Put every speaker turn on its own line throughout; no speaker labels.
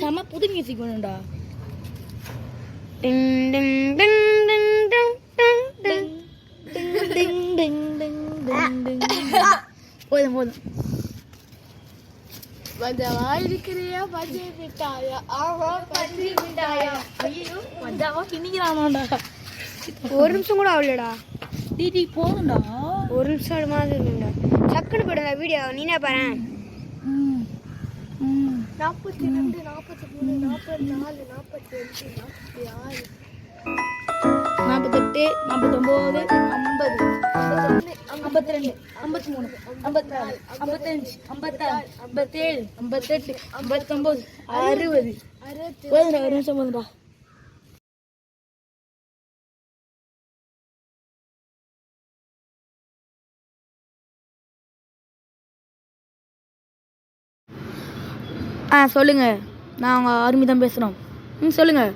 செம புது மியூசிக் வேணும்டா. போதும் போதும்.
வந்தவா இருக்கிறியா பஞ்சை விட்டாயா ஆமா பஞ்சை மிட்டாயா?
ஐயோ வந்தவா கிணிக்கிறானாடா
ஒரு நிமிஷம் கூட ஆகலடா.
டிடி போதும்டா.
ஒரு நிமிஷம் மாதிரி இருக்குடா சக்குன்னு போடுங்க வீடியோ நீனே பாரு? நாற்பத்தி ரெண்டு நாற்பத்தி மூணு நாற்பத்தி நாலு நாற்பத்தி அஞ்சு நாற்பத்தி ஆறு.
நாற்பத்தெட்டு நாற்பத்தொம்போது ஐம்பது. ஐம்பத்தி ரெண்டு ஐம்பத்தி மூணு ஐம்பத்தி நாலு ஐம்பத்தஞ்சு ஐம்பத்தாறு ஐம்பத்தேழு ஐம்பத்தெட்டு ஐம்பத்தொம்போது அறுபது.
அறுபத்தி
ஒரு நிமிஷம் போதும்டா. ஆ சொல்லுங்கள் நான் அவங்க ஆர்மி தான் பேசுகிறோம் ம் சொல்லுங்கள்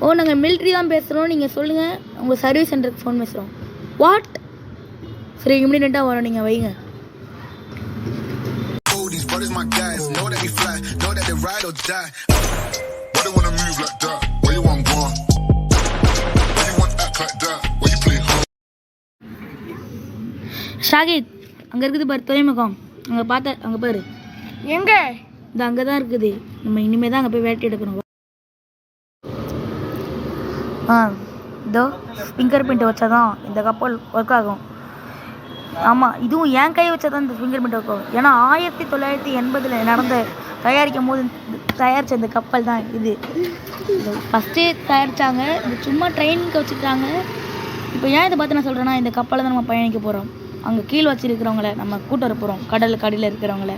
ஓ நாங்கள் மிலிட்ரி தான் பேசுகிறோம் நீங்கள் சொல்லுங்கள் உங்கள் சர்வீஸ் சென்டருக்கு ஃபோன் பேசுகிறோம் வாட் சரி இம்மிடியண்ட்டாக வரோம். நீங்கள் வைங்க. ஷாகித் அங்கே இருக்குது பாரு துறைமுகம். அங்கே பார்த்த அங்கே பாரு.
எங்கே?
இது அங்கே தான் இருக்குது. நம்ம இனிமேல் தான் அங்கே போய் வேட்டை எடுக்கணும். ஆ இதோ ஃபிங்கர் பிரிண்ட் வச்சா தான் இந்த கப்பல் ஒர்க் ஆகும். ஆமாம் இதுவும் என் கை வச்சா தான் இந்த ஃபிங்கர் பிரிண்ட் ஒர்க் ஆகும். ஏன்னா ஆயிரத்தி தொள்ளாயிரத்தி எண்பதில் நடந்த தயாரிக்கும் போது தயாரித்த இந்த கப்பல் தான் இது. ஃபஸ்ட்டே தயாரித்தாங்க இது சும்மா ட்ரெயினுக்கு வச்சுருக்காங்க இப்போ ஏன் இதை பார்த்து நான் சொல்கிறேன்னா இந்த கப்பலை தான் நம்ம பயணிக்க போகிறோம் அங்கே கீழ் வச்சிருக்கிறவங்கள நம்ம கூட்ட வர போகிறோம் கடல் கடியில் இருக்கிறவங்கள.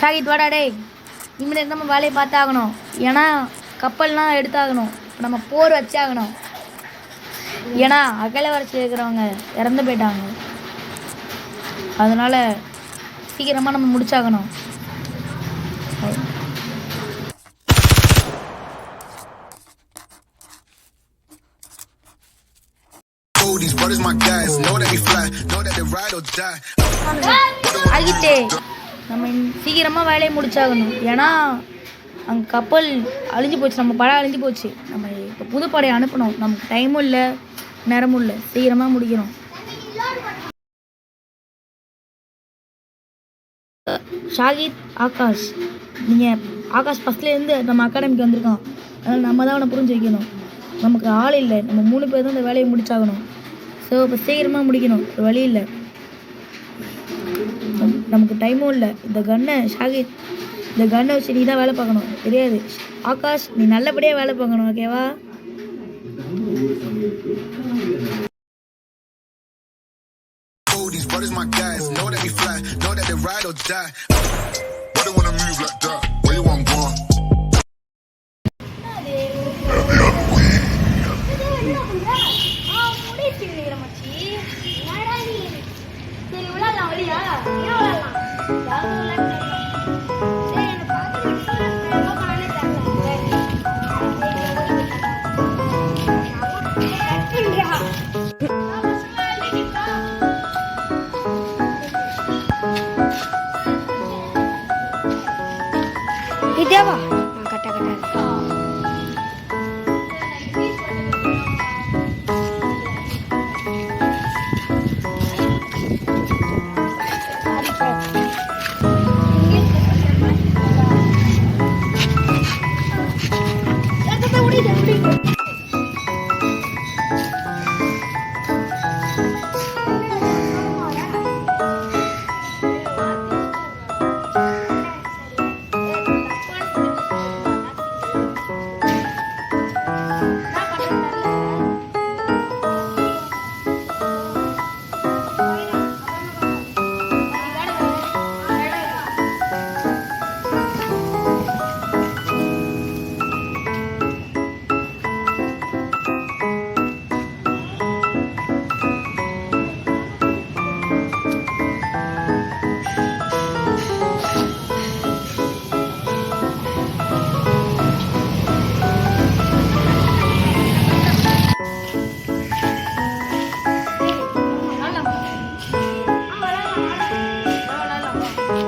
ஷாகித் வாடா டேய். இனிமேல் நம்ம வேலையை பார்த்தாகணும். ஏன்னா கப்பல்லாம் எடுத்தாகணும். இப்போ நம்ம போர் வச்சாகணும். ஏன்னா அகல வரைச்சி இருக்கிறவங்க இறந்து போயிட்டாங்க. அதனால சீக்கிரமாக நம்ம முடிச்சாகணும்.
Oh,
நம்ம சீக்கிரமாக வேலையை முடிச்சாகணும். ஏன்னா அங்கே கப்பல் அழிஞ்சு போச்சு நம்ம படம் அழிஞ்சு போச்சு. நம்ம இப்போ புது படையை அனுப்பணும். நமக்கு டைமும் இல்லை நேரமும் இல்லை. சீக்கிரமாக முடிக்கணும். ஷாகித் ஆகாஷ். நீங்கள் ஆகாஷ் ஃபஸ்ட்லேருந்து நம்ம அகாடமிக்கு வந்திருக்கோம். அதனால் நம்ம தான் அவனை புரிஞ்சு வைக்கணும். நமக்கு ஆள் இல்லை. நம்ம மூணு பேர் தான் இந்த வேலையை முடிச்சாகணும். ஸோ இப்போ சீக்கிரமாக முடிக்கணும். ஒரு வழி இல்லை. நமக்கு டைமும் இல்லை. இந்த கன்னை ஷாகித் இந்த கன்னை வச்சு நீ தான் வேலை பார்க்கணும். தெரியாது. ஆகாஷ் நீ நல்லபடியாக வேலை பார்க்கணும் ஓகேவா
Oh, these brothers my দেব কাটা কাটা Thank you.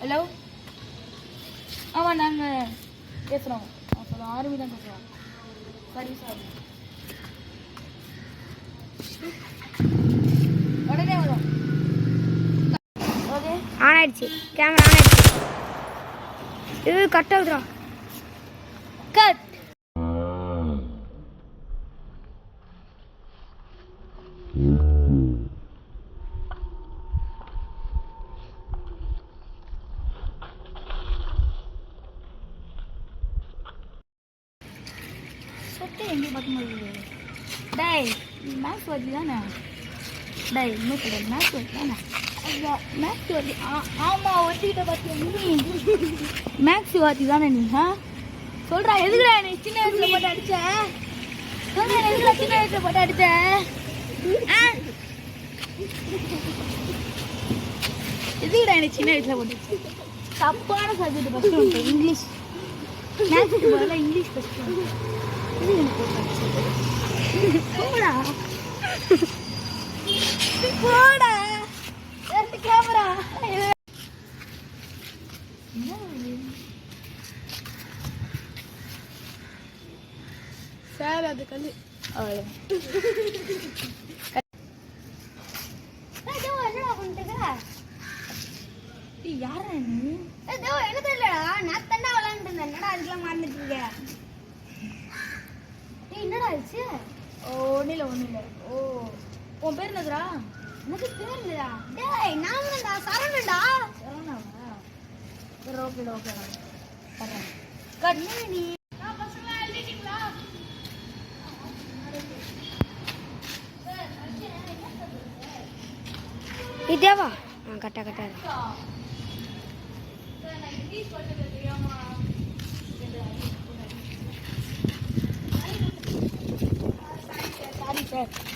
ஹலோ ஆமாம் நாங்கள் பேசுகிறோம் சொல்லுவோம் ஆர்மி தான் பேசுகிறோம் சரி சார் உடனே வரும். ஓகே
ஆன் ஆயிடுச்சு. கேமரா ஆன் ஆயிடுச்சு. இது கட் ஆகுதுடா.
கட் சொத்தை எங்கே பார்க்க முடியுது டேய் மேக்ஸ் வட்டி தானே டேய் இன்னும் கிடையாது மேக்ஸ் வட்டி தானே ஐயா மேக்ஸ் வட்டி ஆ ஆமாம் ஒத்திக்கிட்ட பார்த்தியா நீ மேக்ஸ் வாத்தி தானே நீ ஆ சொல்கிறா எதுக்குடா நீ சின்ன வயசில் போட்டு அடிச்ச சொல்கிறேன் எதுக்குடா சின்ன வயசில் போட்டு அடிச்ச ஆ? எதுக்குடா எனக்கு சின்ன வயசில் போட்டு தப்பான சப்ஜெக்ட் ஃபஸ்ட்டு இங்கிலீஷ் மேக்ஸுக்கு பதிலாக இங்கிலீஷ் ஃபஸ்ட்டு போடா போடா எடுத்து கேமரா
சார் அது கல்லு
அவ்வளவுதான். யாரா நீ
என்ன தெரியலடா. நான் தண்டா விளையாண்டு என்னடா அதுக்கெல்லாம் மறந்துட்டு இருக்க என்னடா ஆச்சு?
ஓ ஒன்றும் இல்லை ஓ உன் பேர் என்னதுடா?
எனக்கு தெரியலடா டேய் நான் தான் சரவணன்டா.
சரவணாவா? சரி ஓகே ஓகே தரேன் கட் நீ
இதேவா? ஆ கட்டா கட்டா
சாரி